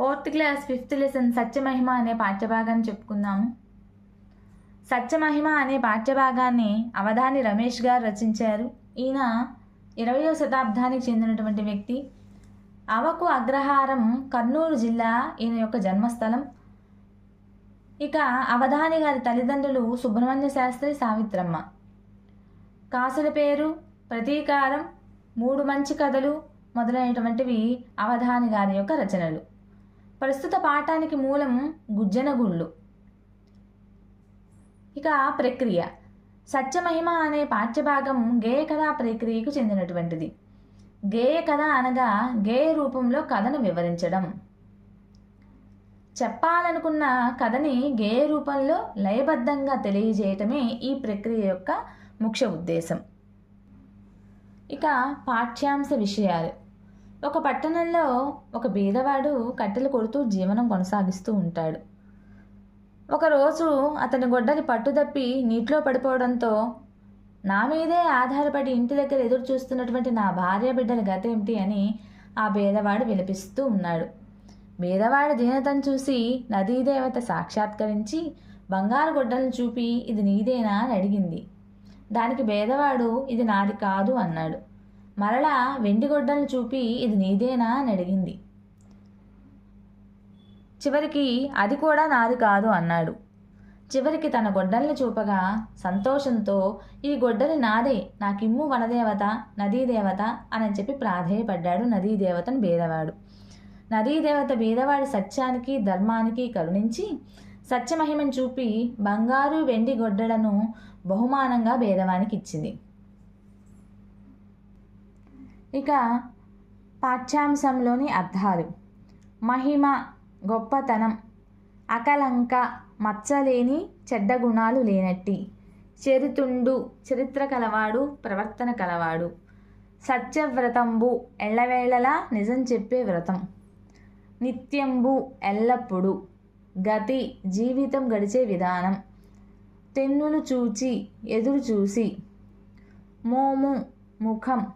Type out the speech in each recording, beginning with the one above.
Fourth class fifth lesson Satyamahima అనే పాఠ్యభాగాన్ని చెప్పుకుందాము. సత్యమహిమ అనే పాఠ్యభాగాన్ని అవధాని రమేష్ గారు రచించారు. ఈయన ఇరవయో శతాబ్దానికి చెందినటువంటి వ్యక్తి. అవకు అగ్రహారం కర్నూలు జిల్లా ఈయన యొక్క జన్మస్థలం. ఇక అవధాని గారి తల్లిదండ్రులు సుబ్రహ్మణ్య శాస్త్రి సావిత్రమ్మ. కాసుల పేరు ప్రతీకారం మూడు మంచి కథలు మొదలైనటువంటివి అవధాని గారి యొక్క రచనలు. ప్రస్తుత పాఠానికి మూలం గుజ్జనగుళ్ళు ఇక ప్రక్రియ. సత్యమహిమ అనే పాఠ్యభాగం గేయ కథా ప్రక్రియకు చెందినటువంటిది. గేయ కథ అనగా గేయ రూపంలో కథను వివరించడం. చెప్పాలనుకున్న కథని గేయ రూపంలో లయబద్ధంగా తెలియజేయటమే ఈ ప్రక్రియ యొక్క ముఖ్య ఉద్దేశం. ఇక పాఠ్యాంశ విషయాలు. ఒక పట్టణంలో ఒక బీదవాడు కట్టెలు కొడుతూ జీవనం కొనసాగిస్తూ ఉంటాడు. ఒకరోజు అతని గొడ్డలి పట్టుదప్పి నీటిలో పడిపోవడంతో నా మీదే ఆధారపడి ఇంటి దగ్గర ఎదురు చూస్తున్నటువంటి నా భార్య బిడ్డల గతేమిటి అని ఆ బీదవాడు విలపిస్తూ ఉన్నాడు. బీదవాడి దీనతను చూసి నదీదేవత సాక్షాత్కరించి బంగారు గొడ్డలను చూపి ఇది నీదేనా అని అడిగింది. దానికి బేదవాడు ఇది నాది కాదు అన్నాడు. మరలా వెండి గొడ్డలను చూపి ఇది నీదేనా అని అడిగింది. చివరికి అది కూడా నాది కాదు అన్నాడు. చివరికి తన గొడ్డల్ని చూపగా సంతోషంతో ఈ గొడ్డలి నాదే నాకిమ్ము వనదేవత నదీదేవత అని చెప్పి ప్రాధేయపడ్డాడు నదీదేవతను బీదవాడు నదీదేవత బీదవాడి సత్యానికి ధర్మానికి కరుణించి సత్యమహిమను చూపి బంగారు వెండి గొడ్డలను బహుమానంగా బీదవానికి ఇచ్చింది. ఇక పాఠ్యాంశంలోని అర్థాలు. మహిమ గొప్పతనం అకలంక మచ్చలేని చెడ్డ గుణాలు లేనట్టి. చరితుండు చరిత్ర కలవాడు ప్రవర్తన కలవాడు. సత్యవ్రతంబు ఎళ్ళవేళలా నిజం చెప్పే వ్రతం. నిత్యంబు ఎల్లప్పుడూ గతి జీవితం గడిచే విధానం. తెన్నులు చూచి ఎదురు చూసి. మోము ముఖం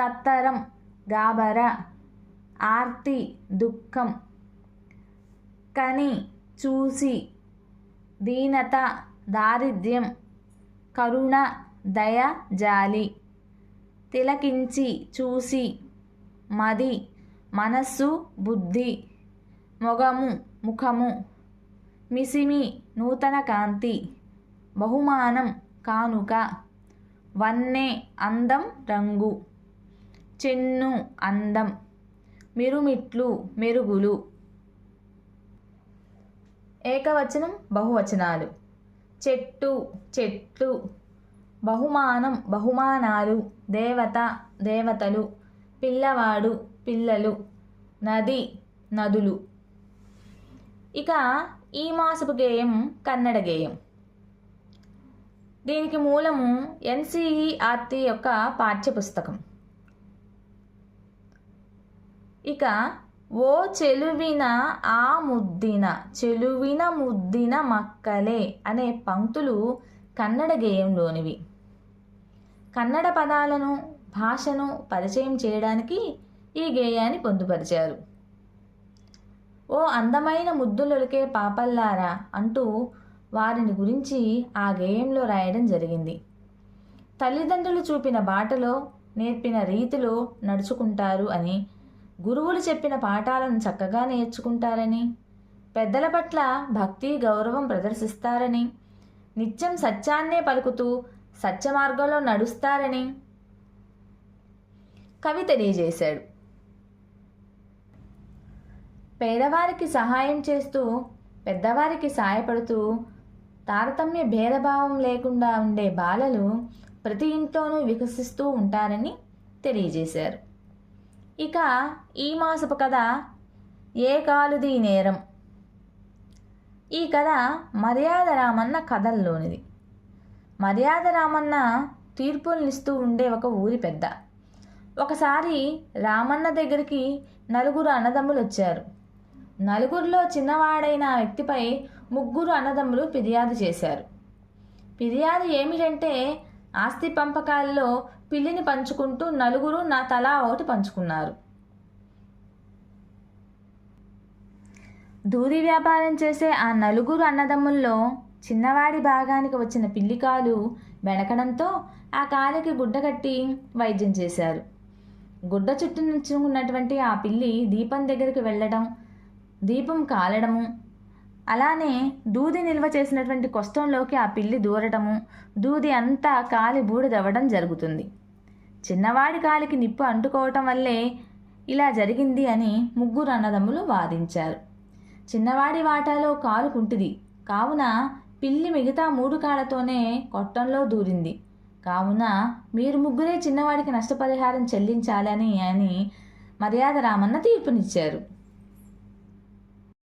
తత్తరం గాబర ఆర్తి దుఃఖం కని చూసి దీనత దారిద్ర్యం కరుణ దయ జాలి తిలకించి చూసి మది మనస్సు బుద్ధి మొగము ముఖము మిసిమి నూతన కాంతి బహుమానం కానుక వన్నె అందం రంగు. చెన్ను అందం మిరుమిట్లు మెరుగులు. ఏకవచనం బహువచనాలు. చెట్టు చెట్లు. బహుమానం బహుమానాలు. దేవత దేవతలు. పిల్లవాడు పిల్లలు. నది నదులు. ఇక ఈ మాసపు గేయం కన్నడ గేయం. దీనికి మూలము ఎన్సిఈఆర్టీ యొక్క పాఠ్యపుస్తకం. ఇక ఓ చెలువిన ఆ ముద్దిన చెలువిన ముద్దిన మక్కలే అనే పంక్తులు కన్నడ గేయంలోనివి. కన్నడ పదాలను భాషను పరిచయం చేయడానికి ఈ గేయాన్ని పొందుపరిచారు. ఓ అందమైన ముద్దులొలికే పాపల్లారా అంటూ వారిని గురించి ఆ గేయంలో రాయడం జరిగింది. తల్లిదండ్రులు చూపిన బాటలో నేర్పిన రీతిలో నడుచుకుంటారు అని గురువులు చెప్పిన పాఠాలను చక్కగా నేర్చుకుంటారని పెద్దల పట్ల భక్తి గౌరవం ప్రదర్శిస్తారని నిత్యం సత్యాన్నే పలుకుతూ సత్య మార్గంలో నడుస్తారని కవి తెలియజేశాడు. పేదవారికి సహాయం చేస్తూ పెద్దవారికి సాయపడుతూ తారతమ్య భేదభావం లేకుండా ఉండే బాలలు ప్రతి ఇంట్లోనూ వికసిస్తూ ఉంటారని తెలియజేశారు. ఇక ఈ మాసపు కథ ఏ కాలుది నేరం? ఈ కథ మర్యాద రామన్న కథల్లోనిది. మర్యాద రామన్న తీర్పులనిస్తూ ఉండే ఒక ఊరి పెద్ద. ఒకసారి రామన్న దగ్గరికి నలుగురు అన్నదమ్ములు వచ్చారు నలుగురిలో చిన్నవాడైన వ్యక్తిపై ముగ్గురు అన్నదమ్ములు ఫిర్యాదు చేశారు. ఫిర్యాదు ఏమిటంటే ఆస్తి పంపకాల్లో పిల్లిని పంచుకుంటూ నలుగురు నా తలా ఒకటి పంచుకున్నారు. దూది వ్యాపారం చేసే ఆ నలుగురు అన్నదమ్ముల్లో చిన్నవాడి భాగానికి వచ్చిన పిల్లికాలు వెనకడంతో ఆ కాలికి గుడ్డ కట్టి వైద్యం చేశారు. గుడ్డ చుట్టూ నుంచుకున్నటువంటి ఆ పిల్లి దీపం దగ్గరికి వెళ్ళడం దీపం కాలడము అలానే దూది నిల్వ చేసినటువంటి కొష్టంలోకి ఆ పిల్లి దూరటము. దూది అంతా కాలి బూడిదవ్వడం జరుగుతుంది. చిన్నవాడి కాలికి నిప్పు అంటుకోవటం వల్లే ఇలా జరిగింది అని ముగ్గురు అన్నదమ్ములు వాదించారు. చిన్నవాడి వాటాలో కాలు కుంటిది. కావున పిల్లి మిగతా మూడు కాళ్ళతోనే కొట్టంలో దూరింది. కావున మీరు ముగ్గురే చిన్నవాడికి నష్టపరిహారం చెల్లించాలని అని మర్యాద రామన్న తీర్పునిచ్చారు.